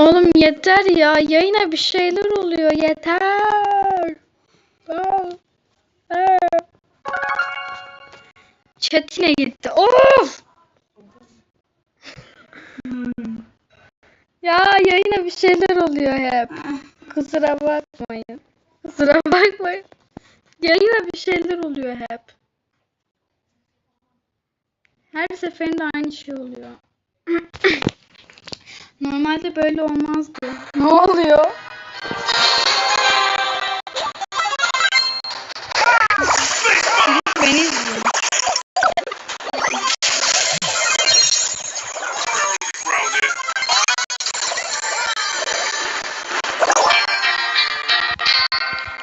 Oğlum yeter ya. Yayına bir şeyler oluyor. Yeter. Chat yine gitti. Of! Ya yayına bir şeyler oluyor hep. Kusura bakmayın. Kusura bakmayın. Yayına bir şeyler oluyor hep. Her seferinde aynı şey oluyor. Normalde böyle olmazdı. Ne oluyor? Beni izliyor.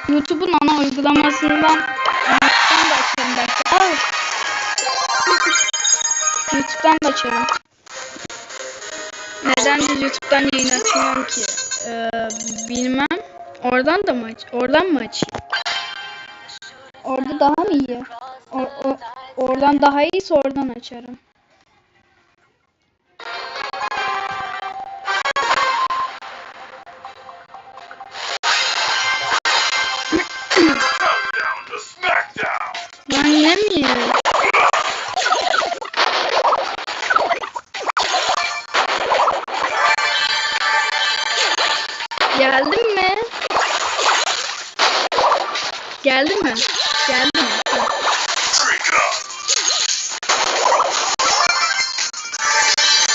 YouTube'un ana uygulamasından YouTube'dan da açarım belki. YouTube'dan da açarım. Neden biz YouTube'dan yayın açmıyorum ki? Ee, bilmem. Oradan da mı aç? Oradan mı açayım? Orada daha mı iyi? O- o- oradan daha iyiyse oradan açarım. Geldi mi? Geldi mi?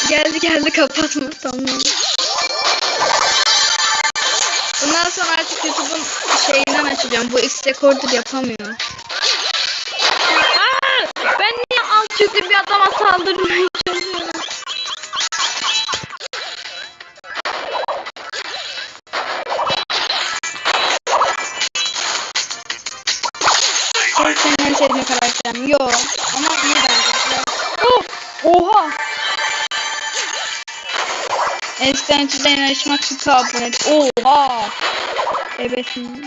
Geldi geldi kapatma tamam. Bundan sonra artık YouTube'un şeyinden açacağım. Bu X Recorder yapamıyor. Ben niye alt yüklü bir adama saldırmaya Eskiden içinden yarışmak için abone. Oha! Ebesin.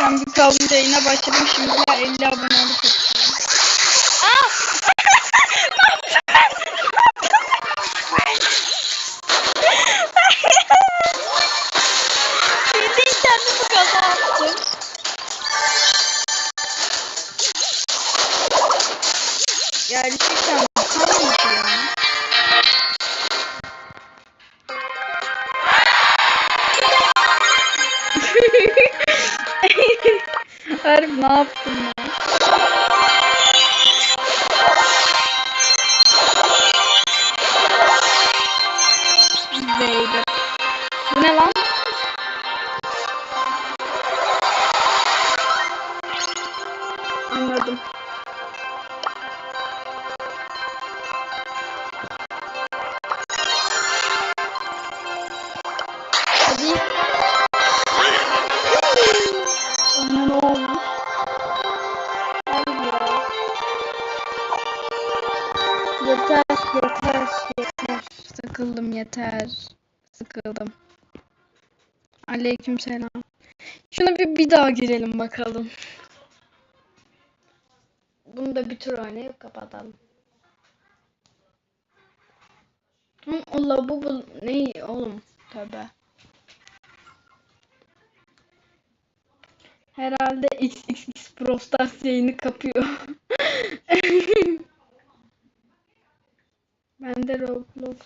Ben bir kavga yayına başladım şimdi de 50 abone olup Love. Yeter, yeter, yeter. Sıkıldım yeter. Sıkıldım. Aleykümselam. Şuna bir bir daha girelim bakalım. Bunu da bir tur oynayıp kapatalım. Hı, Allah bu bu ne oğlum? Tövbe. Herhalde XXX Pro Stars yayını kapıyor. ben de Roblox.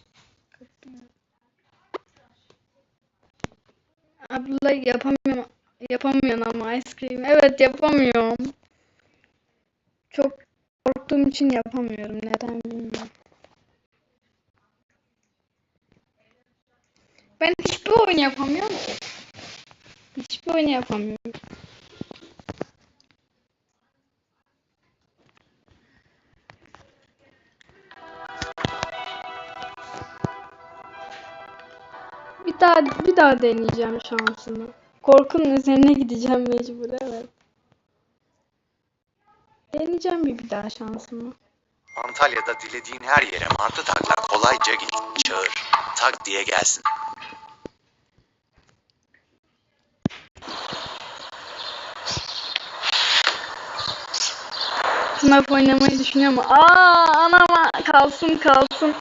Abla yapamıyorum. Yapamıyorum ama ice cream. Evet yapamıyorum. Çok korktuğum için yapamıyorum. Neden bilmiyorum. Ben hiçbir oyun yapamıyorum. Hiçbir oyun yapamıyorum. bir daha bir daha deneyeceğim şansımı. Korkunun üzerine gideceğim mecbur evet. Deneyeceğim bir bir daha şansımı. Antalya'da dilediğin her yere martı takla kolayca git. Çağır. Tak diye gelsin. Snap oynamayı düşünüyor mu? Aa anama kalsın kalsın.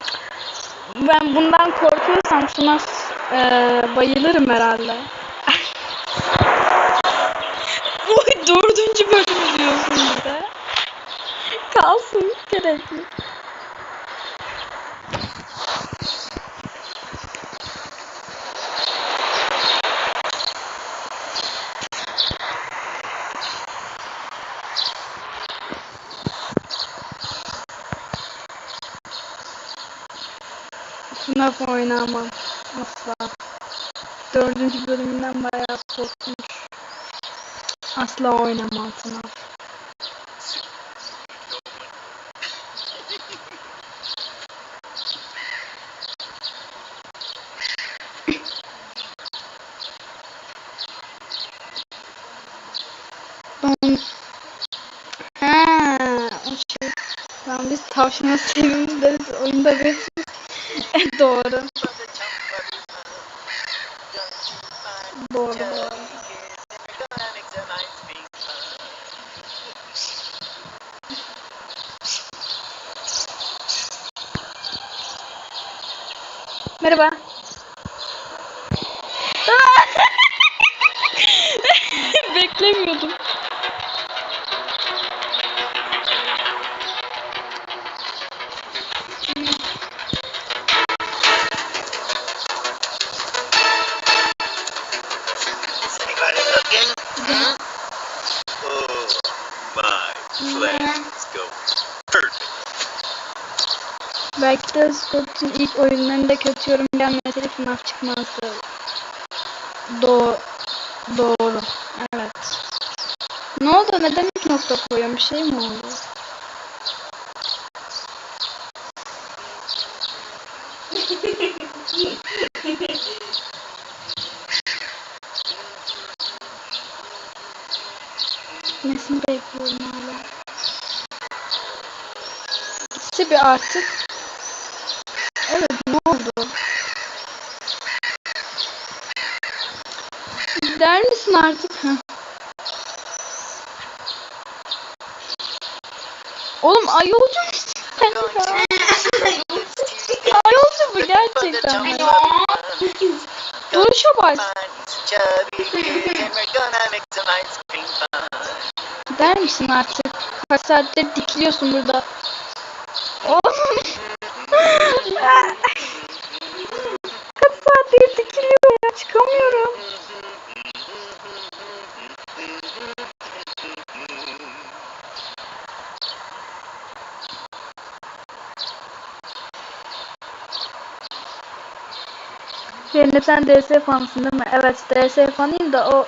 Ben bundan korkuyorsam Snap eee bayılırım herhalde. Oy dördüncü bölümü diyorsun bir de. Kalsın gerekli. FNAF oynamam. Asla. Dördüncü bölümünden bayağı korkmuş. Asla oynamam FNAF. Don... Ha, o şey. Lan biz tavşana sevimli deriz. Oyunda bir doğru. Doğru Merhaba. Beklemiyordum. Oh. Let's go. Belki de Scott'un ilk oyunlarında kötü yorum gelmeseydi FNAF çıkmazdı. Do doğru. Evet. Ne oldu? Neden ilk nokta koyuyorum? Bir şey mi oldu? Nesini bekliyorum hala. Gitse bir artık. Oldu? Der misin artık? Oğlum ayolcu sen ya? Ayolcu bu gerçekten. Duruşa bak. Der misin artık? Kaç saattir dikiliyorsun burada. Oğlum. Dikiliyorum ya çıkamıyorum. Zeynep sen DS fanısın değil mi? Evet DS fanıyım da o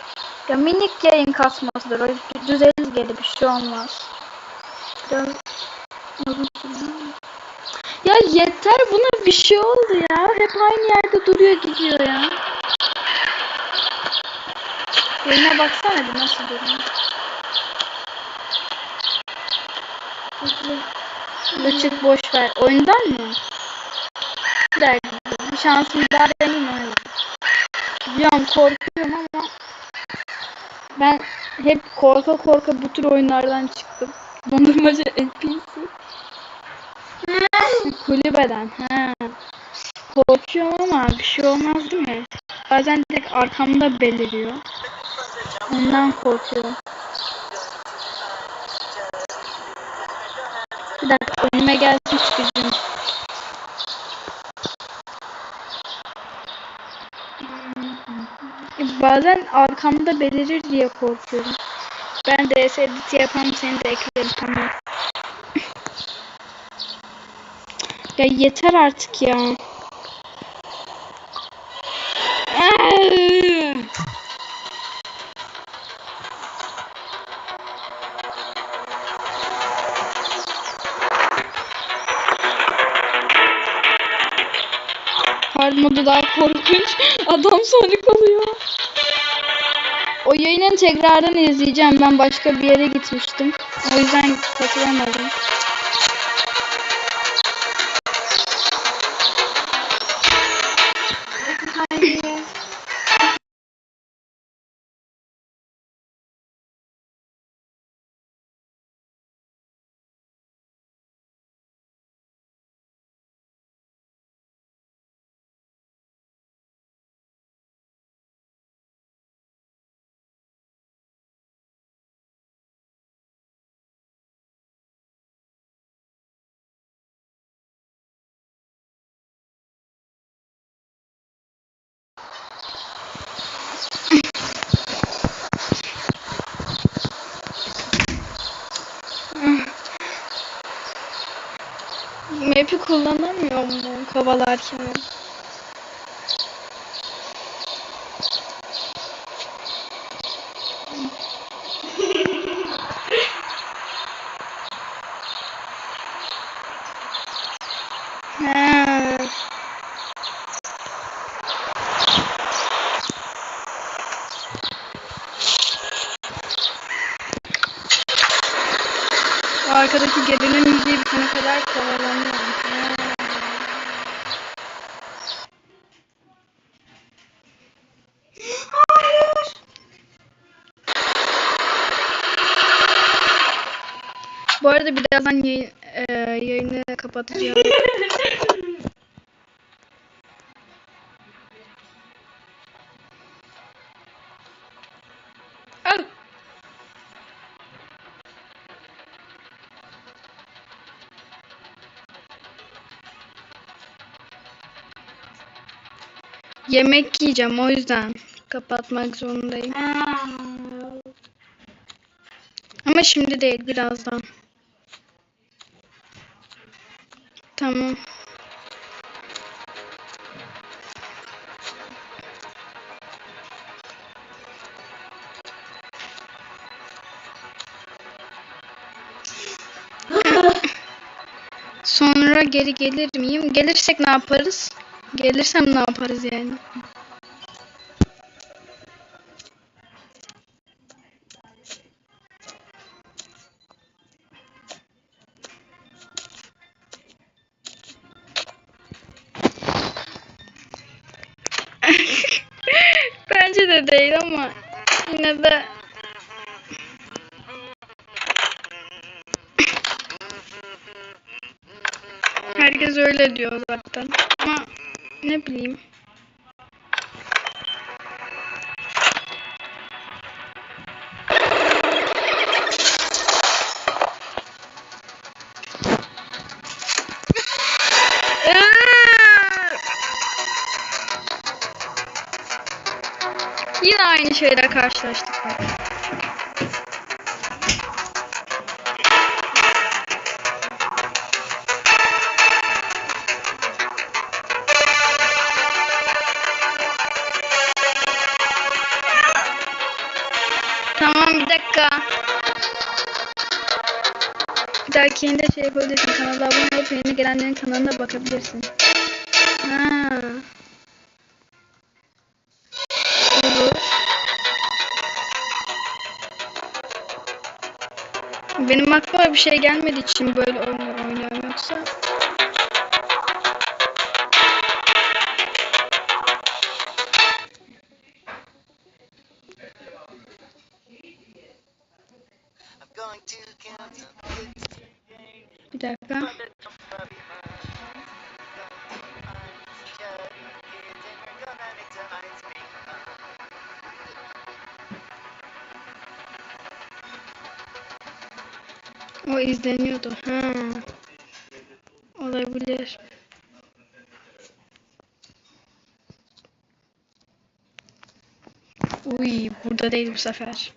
ya minik yayın kasmasıdır. O düzeliz geri bir şey olmaz. Biraz uzun. Yeter buna bir şey oldu ya. Hep aynı yerde duruyor gidiyor ya. Yayına baksana bir nasıl duruyor. Açık boş ver. Oyundan mı? Dakika. Bir şansım daha deneyim öyle. Biliyorum korkuyorum ama ben hep korka korka bu tür oyunlardan çıktım. Dondurmacı NPC. Kulübeden. Ha. Korkuyorum ama bir şey olmaz değil mi? Bazen direkt arkamda beliriyor. Ondan korkuyorum. Bir dakika önüme gelsin çıkacağım. Bazen arkamda belirir diye korkuyorum. Ben DS edit yapam seni de eklerim tamam. Ya yeter artık ya. Hard daha korkunç. Adam Sonic oluyor. O yayının tekrardan izleyeceğim. Ben başka bir yere gitmiştim. O yüzden kaçıramadım. Kullanamıyor mu kovalarken? Arkadaki gerilim müziği bitene kadar kovalanıyorum. Kapatacağım. Yemek yiyeceğim o yüzden kapatmak zorundayım. Ama şimdi değil birazdan. Tamam. Sonra geri gelir miyim? Gelirsek ne yaparız? Gelirsem ne yaparız yani? De değil ama yine de herkes öyle diyor zaten. Ama ne bileyim. Aynı şeyle karşılaştık. Tamam bir dakika. Bir dahakinde şey yapabilirsin. Kanala abone olup yeni gelenlerin kanalına bakabilirsin. Ha. Benim aklıma bir şey gelmediği için böyle oyunlar oynuyorum yoksa. Bir dakika. O izleniyordu. Ha. Olabilir. Uy, burada değil bu sefer.